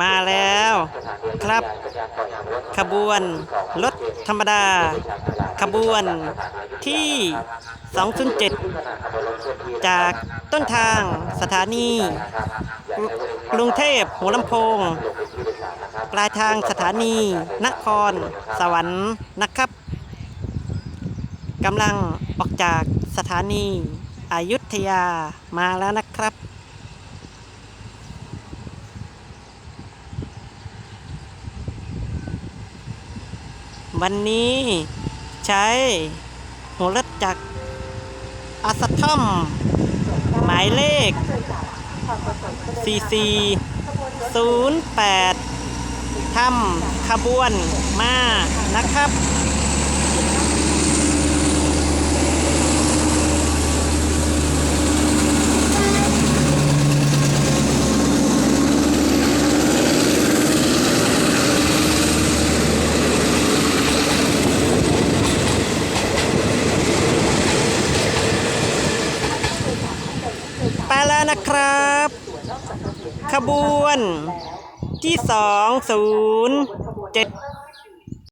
มาแล้ว ครับ ขบวน รถธรรมดา ขบวนที่ 207 จากต้นทางสถานีกรุงเทพหัวลำโพง ปลายทางสถานี นคร สวรรค์นะครับกำลังออกจากสถานีอายุทยามาแล้วนะครับ วันนี้ใช้หัวรถจักรอาสทอมหมายเลข 4408ทำขบวนมานะครับ แล้วนะครับ ขบวนที่2 0 7